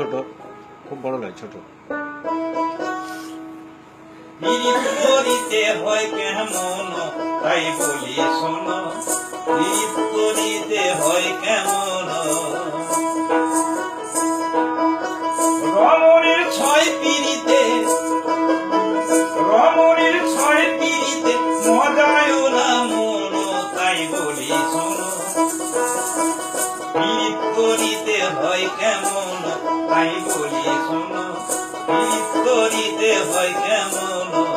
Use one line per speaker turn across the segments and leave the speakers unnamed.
ছোট। খুব বড় নয় ছোট।
হয় কেমন শোনো হয় কেমন ছয় পীড়িতে করিতে হয় কেমন? তাই বলি শোনো করিতে হয় কেমন?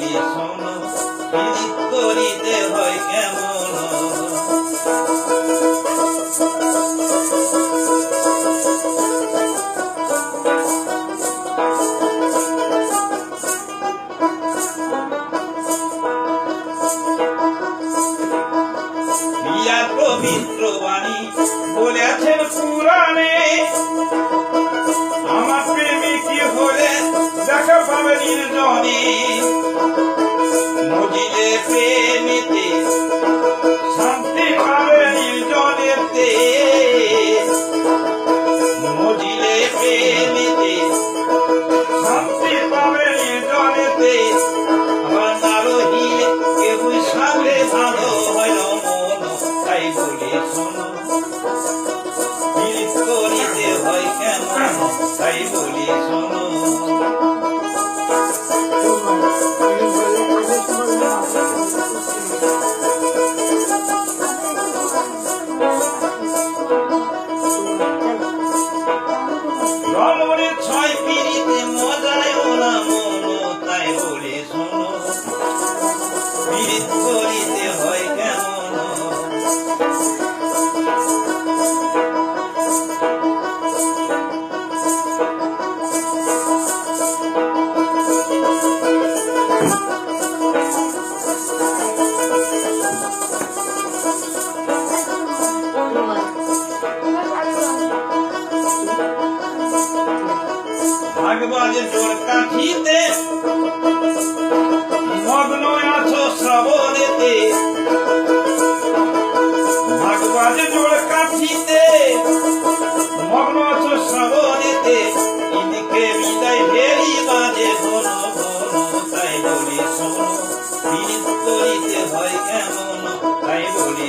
বলি শোনো পীড়িত করিতে হয় পবিত্র বাণী বলেছেন পুরাণে। আমার প্রেমিক হলে দেখা পাবে নির্জনে? মজিলে প্রেমিতে শান্তি পাবে নির্জনেতে মজিলে প্রেমিতে শান্তি পাবে নির্জনেতে আমার নারহিলে কেউ সামনে ভালো হয় মন, তাই বলে শোনো। তাই বলি শোনো। ছয় ভাগবাজে জোর কাঠিতে মগ্ন আছো শ্রবণেতে। ভাগবাজে জোর কাঠিতে মগ্ন আছো শ্রবণেতে। ইদিকে বিদায় ভেরি বাজে ঘন করিতে হয় কেমন, তাই বলি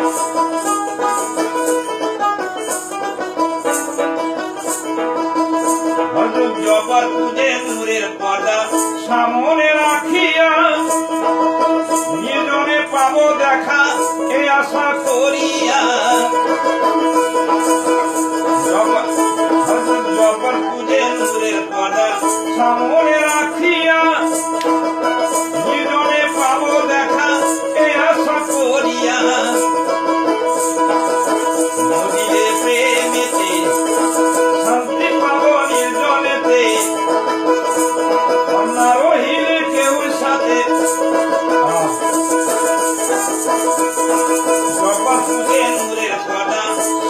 শোনো হজরত নূরের পর্দা সামনে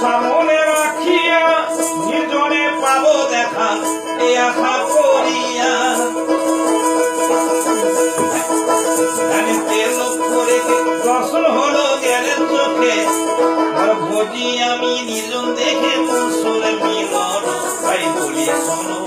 সামনে রাখিয়া নিজনে পাব দেখা এ আশা করিয়া। দর্শন হলো জ্ঞানের চোখে, আর ভোজি আমি নিজন দেখে তোর মিলন, তাই বলি শোনো।